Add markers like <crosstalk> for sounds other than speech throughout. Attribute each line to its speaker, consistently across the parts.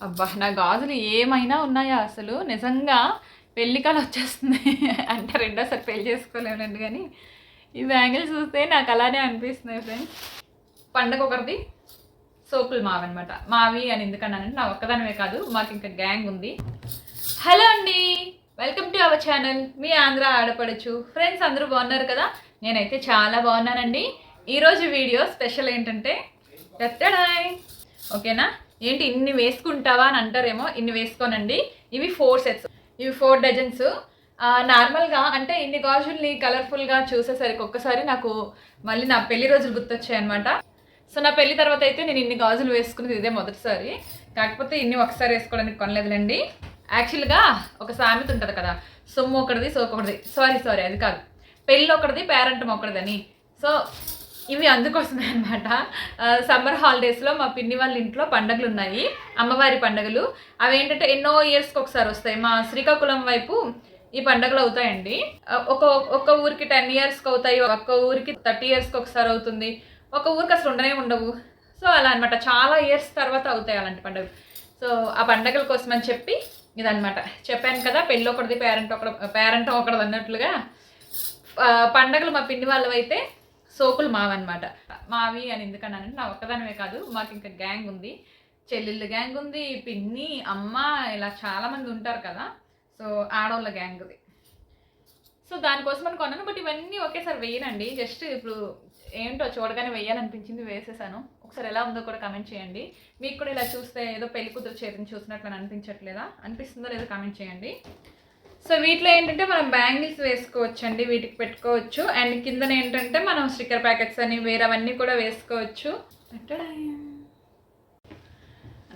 Speaker 1: అబ్బా నా గాజులు ఏమైనా ఉన్నాయా అసలు? నిజంగా పెళ్ళికాలు వచ్చేస్తుంది. <laughs> అంటే రెండోసారి పెళ్ళి చేసుకోలేనండి కానీ ఈ బ్యాంగిల్స్ చూస్తే నాకు అలానే అనిపిస్తున్నాయి ఫ్రెండ్స్. పండగ ఒకరిది సోపులు మావి అనమాట మావి అని ఎందుకన్నానంటే నా ఒక్కదానివే కాదు మాకు ఇంకా గ్యాంగ్ ఉంది. హలో అండి వెల్కమ్ టు అవర్ ఛానల్. మీ ఆంధ్ర ఆడపడచ్చు ఫ్రెండ్స్ అందరూ బాగున్నారు కదా? నేనైతే చాలా బాగున్నానండి. ఈరోజు వీడియో స్పెషల్ ఏంటంటే ఎత్తడాయ్ ఓకేనా ఏంటి ఇన్ని వేసుకుంటావా అని అంటారేమో ఇన్ని వేసుకోనండి. ఇవి ఫోర్ సెట్స్ ఇవి ఫోర్ డజన్స్ నార్మల్గా అంటే ఇన్ని గాజుల్ని కలర్ఫుల్గా చూసేసరికి ఒక్కసారి నాకు మళ్ళీ నా పెళ్ళి రోజులు గుర్తొచ్చాయి అనమాట సో నా పెళ్ళి తర్వాత అయితే నేను ఇన్ని గాజులు వేసుకున్నది ఇదే మొదటిసారి. కాకపోతే ఇన్ని ఒకసారి వేసుకోవడానికి కొనలేదులేండి. యాక్చువల్గా ఒక సామెత ఉంటుంది కదా సొమ్ము ఒకటిది సో ఒకటిది సారీ సారీ అది కాదు. పెళ్ళి ఒకటిది పేరెంట్ ఒకటిదని సో ఇవి అందుకోసమే అనమాట సమ్మర్ హాలిడేస్లో మా పిన్ని వాళ్ళ ఇంట్లో పండగలు ఉన్నాయి. అమ్మవారి పండగలు. అవి ఏంటంటే ఎన్నో ఇయర్స్కి ఒకసారి వస్తాయి. మా శ్రీకాకుళం వైపు ఈ పండగలు అవుతాయండి. ఒక ఒక్క ఊరికి టెన్ ఇయర్స్కి అవుతాయి. ఒక్క ఊరికి థర్టీ ఇయర్స్కి ఒకసారి అవుతుంది. ఒక ఊరికి అసలు ఉండనే ఉండవు. సో అలా అనమాట చాలా ఇయర్స్ తర్వాత అవుతాయి అలాంటి పండుగలు. సో ఆ పండగల కోసం అని చెప్పి ఇదనమాట చెప్పాను కదా పెళ్ళి ఒకటిది పేరెంట్ ఒకటి పేరెంట్ ఒకటి అన్నట్లుగా. పండగలు మా పిన్ని వాళ్ళవైతే అయితే సోకులు మావన్నమాట. మావి అని ఎందుకన్నానంటే నా ఒక్కదానివే కాదు మాకు ఇంకా గ్యాంగ్ ఉంది. చెల్లెళ్ళ గ్యాంగ్ ఉంది పిన్ని అమ్మ ఇలా చాలామంది ఉంటారు కదా. సో ఆడవాళ్ళ గ్యాంగ్ ఇది సో దానికోసం అని కొన్నాను బట్ ఇవన్నీ ఒకేసారి వేయనండి. జస్ట్ ఇప్పుడు ఏంటో చూడగానే వేయాలనిపించింది వేసేసాను. ఒకసారి ఎలా ఉందో కూడా కమెంట్ చేయండి. మీకు కూడా ఇలా చూస్తే ఏదో పెళ్ళి కూతురు చేతిని చూసినట్లు అనిపించట్లేదా? అనిపిస్తుందో లేదో కమెంట్ చేయండి. సో వీటిలో ఏంటంటే మనం బ్యాంగిల్స్ వేసుకోవచ్చు అండి వీటికి పెట్టుకోవచ్చు. అండ్ కిందన ఏంటంటే మనం స్టిక్కర్ ప్యాకెట్స్ అని వేరేవన్నీ కూడా వేసుకోవచ్చు.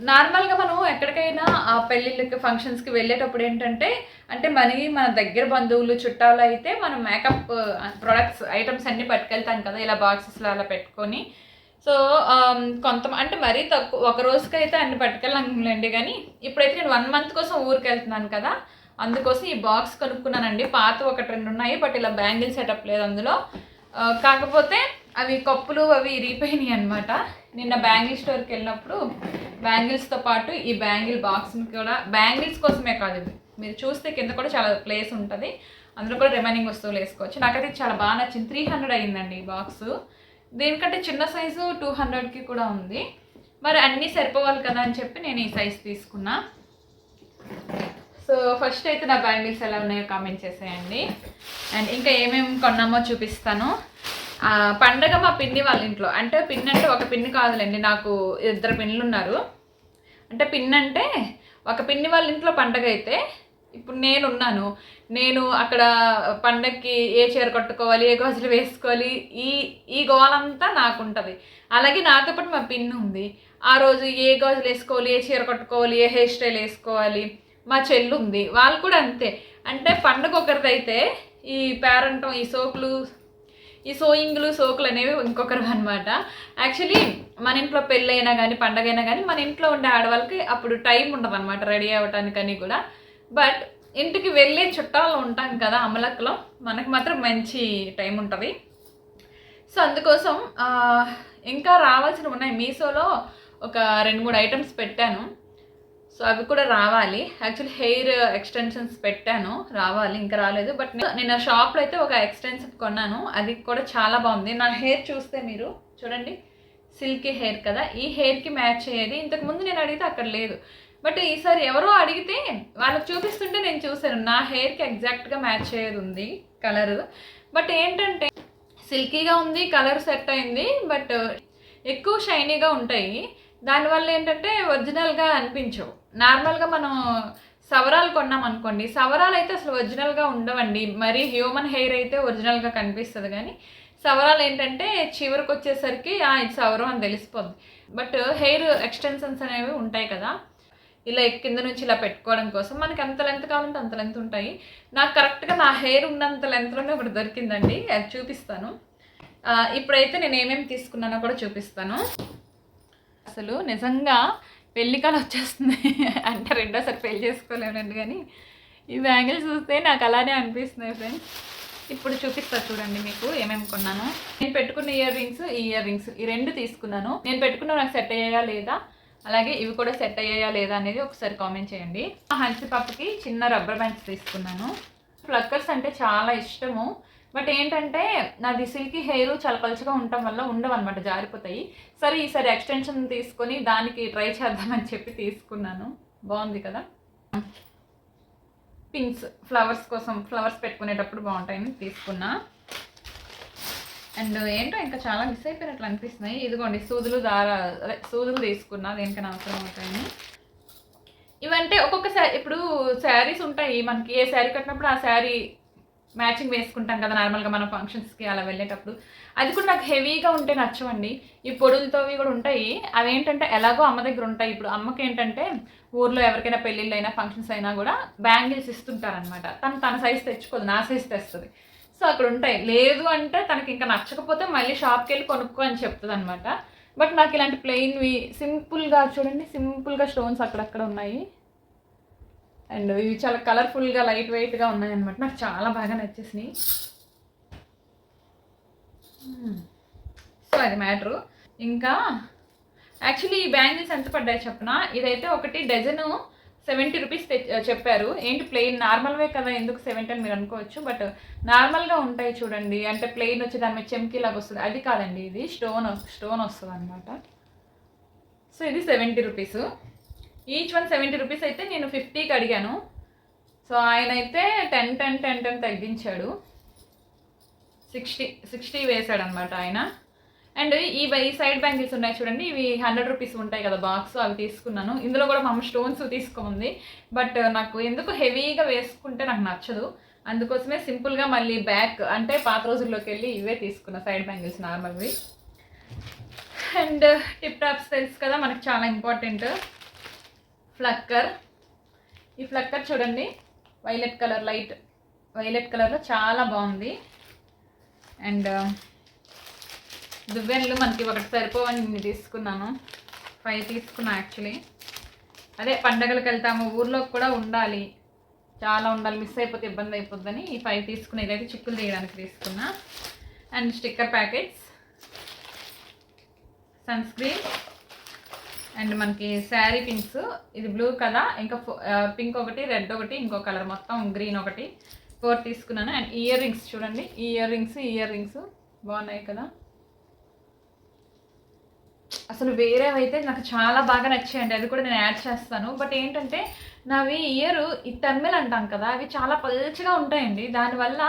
Speaker 1: నార్మల్గా మనం ఎక్కడికైనా ఆ పెళ్ళిళ్ళకి ఫంక్షన్స్కి వెళ్ళేటప్పుడు ఏంటంటే అంటే మరి మన దగ్గర బంధువులు చుట్టాలు అయితే మనం మేకప్ ప్రొడక్ట్స్ ఐటమ్స్ అన్నీ పట్టుకెళ్తాం కదా ఇలా బాక్సెస్లో అలా పెట్టుకొని. సో కొంత అంటే మరీ తక్కువ ఒక రోజుకైతే అన్ని పట్టుకెళ్ళండి కానీ ఇప్పుడైతే నేను వన్ మంత్ కోసం ఊరికి వెళ్తున్నాను కదా. అందుకోసం ఈ బాక్స్ కొనుక్కున్నానండి. పాత ఒకటి రెండు ఉన్నాయి బట్ ఇలా బ్యాంగిల్ సెటప్ లేదు అందులో. కాకపోతే అవి కప్పులు అవి ఇరిగిపోయినాయి అనమాట నిన్న బ్యాంగిల్ స్టోర్కి వెళ్ళినప్పుడు బ్యాంగిల్స్తో పాటు ఈ బ్యాంగిల్ బాక్స్ని కూడా బ్యాంగిల్స్ కోసమే కాదు ఇది. మీరు చూస్తే కింద కూడా చాలా ప్లేస్ ఉంటుంది. అందులో కూడా రిమైనింగ్ వస్తువులు వేసుకోవచ్చు. నాకైతే చాలా బాగా నచ్చింది. త్రీ హండ్రెడ్ అయ్యిందండి ఈ బాక్స్ దీనికంటే చిన్న సైజు టూ హండ్రెడ్కి కూడా ఉంది. మరి అన్నీ సరిపోవాలి కదా అని చెప్పి నేను ఈ సైజ్ తీసుకున్నా. సో ఫస్ట్ అయితే నా బ్యాంగిల్స్ ఎలా ఉన్నాయో కామెంట్ చేసేయండి. అండ్ ఇంకా ఏమేమి కొన్నామో చూపిస్తాను. పండగ మా పిన్ని వాళ్ళ ఇంట్లో. అంటే పిన్ అంటే ఒక పిన్ని కాదులేండి నాకు ఇద్దరు పిన్నులు ఉన్నారు. అంటే పిన్ అంటే ఒక పిన్ని వాళ్ళ ఇంట్లో పండగ అయితే ఇప్పుడు నేను ఉన్నాను. నేను అక్కడ పండగకి ఏ చీర కట్టుకోవాలి ఏ గాజులు వేసుకోవాలి ఈ ఈ గోలంతా నాకు ఉంటుంది అలాగే నాతో పాటు మా పిన్ ఉంది. ఆ రోజు ఏ గాజులు వేసుకోవాలి ఏ చీర కట్టుకోవాలి ఏ హెయిర్ స్టైల్ వేసుకోవాలి మా చెల్లు ఉంది వాళ్ళు కూడా అంతే. అంటే పండగ ఒకరిదైతే ఈ పేరంటం ఈ సోకులు ఈ సోయింగ్లు సోకులు అనేవి ఇంకొకరు అనమాట యాక్చువల్లీ మన ఇంట్లో పెళ్ళైనా కానీ పండగ అయినా కానీ మన ఇంట్లో ఉండే ఆడవాళ్ళకి అప్పుడు టైం ఉండదు అనమాట రెడీ అవ్వటానికని కూడా. బట్ ఇంటికి వెళ్ళే చుట్టాలు ఉంటాం కదా అమలక్కలో మనకు మాత్రం మంచి టైం ఉంటుంది. సో అందుకోసం ఇంకా రావాల్సినవి ఉన్నాయి మీషోలో ఒక రెండు మూడు ఐటమ్స్ పెట్టాను. సో అవి కూడా రావాలి. యాక్చువల్లీ హెయిర్ ఎక్స్టెన్షన్స్ పెట్టాను. రావాలి ఇంకా రాలేదు. బట్ నేను షాప్లో అయితే ఒక ఎక్స్టెన్షన్ కొన్నాను. అది కూడా చాలా బాగుంది. నా హెయిర్ చూస్తే మీరు చూడండి. సిల్కీ హెయిర్ కదా. ఈ హెయిర్కి మ్యాచ్ అయ్యేది. ఇంతకు ముందు నేను అడిగితే అక్కడ లేదు. బట్ ఈసారి ఎవరో అడిగితే వాళ్ళకి చూపిస్తుంటే నేను చూశాను. నా హెయిర్కి ఎగ్జాక్ట్గా మ్యాచ్ అయ్యేది ఉంది కలర్ బట్ ఏంటంటే సిల్కీగా ఉంది కలర్ సెట్ అయింది. బట్ ఎక్కువ షైనీగా ఉంటాయి. దానివల్ల ఏంటంటే ఒరిజినల్గా అనిపించవు. నార్మల్గా మనం సవరాలు కొన్నాం అనుకోండి సవరాలు అయితే అసలు ఒరిజినల్గా ఉండవండి. మరి హ్యూమన్ హెయిర్ అయితే ఒరిజినల్గా కనిపిస్తుంది కానీ సవరాలు ఏంటంటే చివరికి వచ్చేసరికి "ఆ, ఇది సవరం అని తెలిసిపోద్ది. బట్ హెయిర్ ఎక్స్టెన్షన్స్ అనేవి ఉంటాయి కదా. ఇలా కింద నుంచి ఇలా పెట్టుకోవడం కోసం మనకి ఎంత లెంత్ కావాలంటే అంత లెంత్ ఉంటాయి. నాకు కరెక్ట్గా నా హెయిర్ ఉన్నంత లెంత్లోనే ఒకటి దొరికిందండి. అది చూపిస్తాను. ఇప్పుడైతే నేను ఏమేమి తీసుకున్నానో కూడా చూపిస్తాను. అసలు నిజంగా పెళ్ళికాలు వచ్చేస్తుంది. అంటే రెండోసారి పెళ్ళి చేసుకోలేనండి కానీ ఈ బ్యాంగిల్స్ చూస్తే నాకు అలానే అనిపిస్తున్నాయి ఫ్రెండ్స్. ఇప్పుడు చూపిస్తా చూడండి మీకు ఏమేమి కొన్నాను. నేను పెట్టుకున్న ఇయర్ రింగ్స్ ఈ ఇయర్ రింగ్స్ ఈ రెండు తీసుకున్నాను. నేను పెట్టుకున్న నాకు సెట్ అయ్యాయా లేదా? అలాగే ఇవి కూడా సెట్ అయ్యాయా లేదా అనేది ఒకసారి కామెంట్ చేయండి. హన్సీ పాపకి చిన్న రబ్బర్ బ్యాండ్స్ తీసుకున్నాను. ఫ్లక్కర్స్ అంటే చాలా ఇష్టము. బట్ ఏంటంటే నాది సిల్కీ హెయిర్ చాలా పలుచగా ఉండటం వల్ల ఉండవు అనమాట జారిపోతాయి. సరే ఈసారి ఎక్స్టెన్షన్ తీసుకొని దానికి ట్రై చేద్దామని చెప్పి తీసుకున్నాను. బాగుంది కదా? పింక్స్ ఫ్లవర్స్ కోసం ఫ్లవర్స్ పెట్టుకునేటప్పుడు బాగుంటాయని తీసుకున్నా. అండ్ ఏంటో ఇంకా చాలా మిస్ అయిపోయినట్లు అనిపిస్తున్నాయి. ఇదిగోండి సూదులు దారా సూదులు తీసుకున్నా దేనికైనా అవసరం అవుతాయని. ఇవంటే ఒక్కొక్క శారీ ఇప్పుడు శారీస్ ఉంటాయి మనకి ఏ శారీ కట్టినప్పుడు ఆ శారీ మ్యాచింగ్ వేసుకుంటాం కదా నార్మల్గా మన ఫంక్షన్స్కి అలా వెళ్ళేటప్పుడు. అది కూడా నాకు హెవీగా ఉంటే నచ్చవండి. ఈ పొడులతోవి కూడా ఉంటాయి. అవి ఏంటంటే ఎలాగో అమ్మ దగ్గర ఉంటాయి. ఇప్పుడు అమ్మకి ఏంటంటే ఊర్లో ఎవరికైనా పెళ్ళిళ్ళు అయినా ఫంక్షన్స్ అయినా కూడా బ్యాంగిల్స్ ఇస్తుంటారనమాట తను తన సైజ్ తెచ్చుకోదు నా సైజ్ తెస్తుంది. సో అక్కడ ఉంటాయి. లేదు అంటే తనకి ఇంకా నచ్చకపోతే మళ్ళీ షాప్కి వెళ్ళి కొనుక్కో అని చెప్తుంది అనమాట బట్ నాకు ఇలాంటి ప్లెయిన్వి సింపుల్గా చూడండి సింపుల్గా స్టోన్స్ అక్కడక్కడ ఉన్నాయి. అండ్ ఇవి చాలా కలర్ఫుల్గా లైట్ వెయిట్గా ఉన్నాయన్నమాట. నాకు చాలా బాగా నచ్చేసినాయి. Hmm. సో అది మ్యాటరు ఇంకా యాక్చువల్లీ ఈ బ్యాంగిల్స్ ఎంత పడ్డాయి చెప్పిన? ఇదైతే ఒకటి డజను సెవెంటీ రూపీస్ చెప్పారు. ఏంటి ప్లెయిన్ నార్మల్వే కదా ఎందుకు సెవెంటీ అని మీరు అనుకోవచ్చు బట్ నార్మల్గా ఉంటాయి చూడండి. అంటే ప్లెయిన్ వచ్చి దాని మీద చెంకి లాగా వస్తుంది. అది కాదండి ఇది స్టోన్ స్టోన్ వస్తుంది అనమాట సో ఇది seventy rupees each one seventy rupees అయితే నేను ఫిఫ్టీకి అడిగాను. సో ఆయన అయితే టెన్ టెన్ టెన్ టెన్ తగ్గించాడు. సిక్స్టీ సిక్స్టీ వేసాడు అనమాట ఆయన. అండ్ ఈ ఈ సైడ్ బ్యాంగిల్స్ ఉన్నాయి చూడండి ఇవి హండ్రెడ్ రూపీస్ ఉంటాయి కదా బాక్స్ అవి తీసుకున్నాను. ఇందులో కూడా మా స్టోన్స్ తీసుకుంది. బట్ నాకు ఎందుకు హెవీగా వేసుకుంటే నాకు నచ్చదు. అందుకోసమే సింపుల్గా మళ్ళీ బ్యాక్ అంటే పాత రోజుల్లోకి వెళ్ళి ఇవే తీసుకున్నా సైడ్ బ్యాంగిల్స్ నార్మల్వి అండ్ టిప్ టాప్స్ తెలుసు కదా మనకు చాలా ఇంపార్టెంట్ ఫ్లక్కర్. ఈ ఫ్లక్కర్ చూడండి. వైలెట్ కలర్ లైట్ వైలెట్ కలర్లో చాలా బాగుంది. అండ్ uh, దువ్వెన్లు మనకి ఒకటి సరిపోవని నేను తీసుకున్నాను. ఫైవ్ తీసుకున్నా యాక్చువల్లీ అదే పండగలకు వెళ్తాము ఊర్లో కూడా ఉండాలి. చాలా ఉండాలి మిస్ అయిపోతే ఇబ్బంది అయిపోద్దని ఈ ఫైవ్ తీసుకున్న ఇదైతే చిక్కులు తీయడానికి తీసుకున్నా. And sticker packets. Sunscreen and మనకి శారీ పింక్స్. ఇది బ్లూ కదా ఇంకా పింక్ ఒకటి రెడ్ ఒకటి ఇంకో కలర్ మొత్తం గ్రీన్ ఒకటి. ఫోర్ తీసుకున్నాను. అండ్ ఇయర్ రింగ్స్ చూడండి. ఇయర్ రింగ్స్ ఇయర్ రింగ్స్ బాగున్నాయి కదా? అసలు వేరేవైతే నాకు చాలా బాగా నచ్చాయండి. అది కూడా నేను యాడ్ చేస్తాను. బట్ ఏంటంటే నావి ఇయర్ ఈ టర్మిల్ అంటాం కదా అవి చాలా పల్చగా ఉంటాయండి. దానివల్ల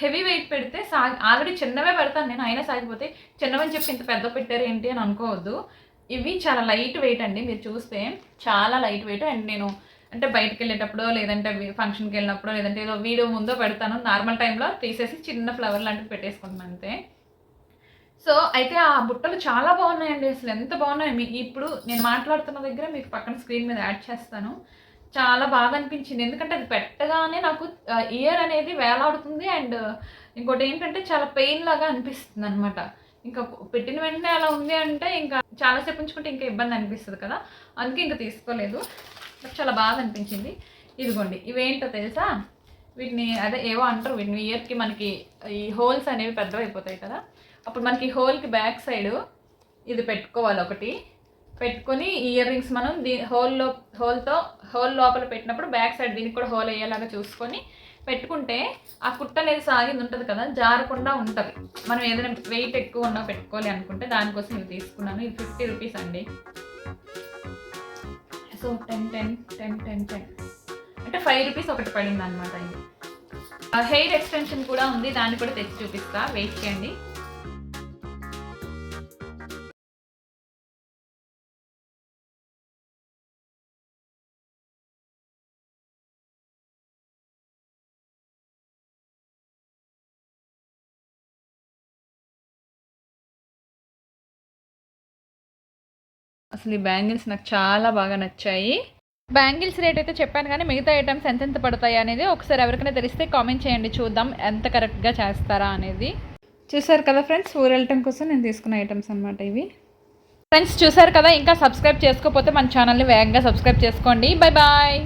Speaker 1: హెవీ వెయిట్ పెడితే సా ఆల్రెడీ చిన్నవే పెడతాను నేను. అయినా సాగిపోతే చిన్నవని చెప్పి ఇంత పెద్ద పెట్టారు ఏంటి అని అనుకోవద్దు. ఇవి చాలా లైట్ వెయిట్ అండి. మీరు చూస్తే చాలా లైట్ వెయిట్. అండ్ నేను అంటే బయటకు వెళ్ళేటప్పుడు లేదంటే ఫంక్షన్కి వెళ్ళినప్పుడు లేదంటే ఏదో వీడియో ముందో పెడతాను. నార్మల్ టైంలో తీసేసి చిన్న ఫ్లవర్ లాంటివి పెట్టేసుకుంటున్నాను అంతే. సో అయితే ఆ బుట్టలు చాలా బాగున్నాయండి. అసలు ఎంత బాగున్నాయి మీ ఇప్పుడు నేను మాట్లాడుతున్న దగ్గర మీకు పక్కన స్క్రీన్ మీద యాడ్ చేస్తాను. చాలా బాగా అనిపించింది. ఎందుకంటే అది పెట్టగానే నాకు ఇయర్ అనేది వేలాడుతుంది. అండ్ ఇంకోటి ఏంటంటే చాలా పెయిన్ లాగా అనిపిస్తుంది అనమాట ఇంకా పెట్టిన వెంటనే అలా ఉంది అంటే ఇంకా చాలాసేపు ఉంచుకుంటే ఇంకా ఇబ్బంది అనిపిస్తుంది కదా. అందుకే ఇంకా తీసుకోలేదు. చాలా బాగా అనిపించింది. ఇదిగోండి ఇవేంటో తెలుసా? వీటిని అదే ఏవో అంటారు వీటిని. ఇయర్కి మనకి ఈ హోల్స్ అనేవి పెద్దవి అయిపోతాయి కదా. అప్పుడు మనకి హోల్కి బ్యాక్ సైడ్ ఇది పెట్టుకోవాలి ఒకటి. పెట్టుకొని ఇయర్ రింగ్స్ మనం దీ హోల్లో హోల్తో హోల్ లోపల పెట్టినప్పుడు బ్యాక్ సైడ్ దీనికి కూడా హోల్ అయ్యేలాగా చూసుకొని పెట్టుకుంటే ఆ కుట్ట అనేది సాగింది ఉంటుంది కదా జారకుండా ఉంటుంది. మనం ఏదైనా వెయిట్ ఎక్కువ ఉన్నా పెట్టుకోవాలి అనుకుంటే దానికోసం ఇది తీసుకున్నాను. ఇది ఫిఫ్టీ రూపీస్ అండి. So ten ten ten ten ten అంటే ఫైవ్ రూపీస్ ఒకటి పడింది అనమాట ఇది హెయిర్ ఎక్స్టెన్షన్ కూడా ఉంది దాన్ని కూడా తెచ్చి చూపిస్తా. వెయిట్ చేయండి. అసలు ఈ బ్యాంగిల్స్ నాకు చాలా బాగా నచ్చాయి. బ్యాంగిల్స్ రేట్ అయితే చెప్పాను కానీ మిగతా ఐటమ్స్ ఎంతెంత పడతాయి అనేది ఒకసారి ఎవరికైనా తెలిస్తే కామెంట్ చేయండి చూద్దాం ఎంత కరెక్ట్గా చేస్తారా అనేది. చూసారు కదా ఫ్రెండ్స్ ఊరు వెళ్ళటం కోసం నేను తీసుకున్న ఐటమ్స్ అనమాట ఇవి. ఫ్రెండ్స్ చూసారు కదా ఇంకా సబ్స్క్రైబ్ చేసుకోకపోతే మన ఛానల్ని వేగంగా సబ్స్క్రైబ్ చేసుకోండి. Bye bye.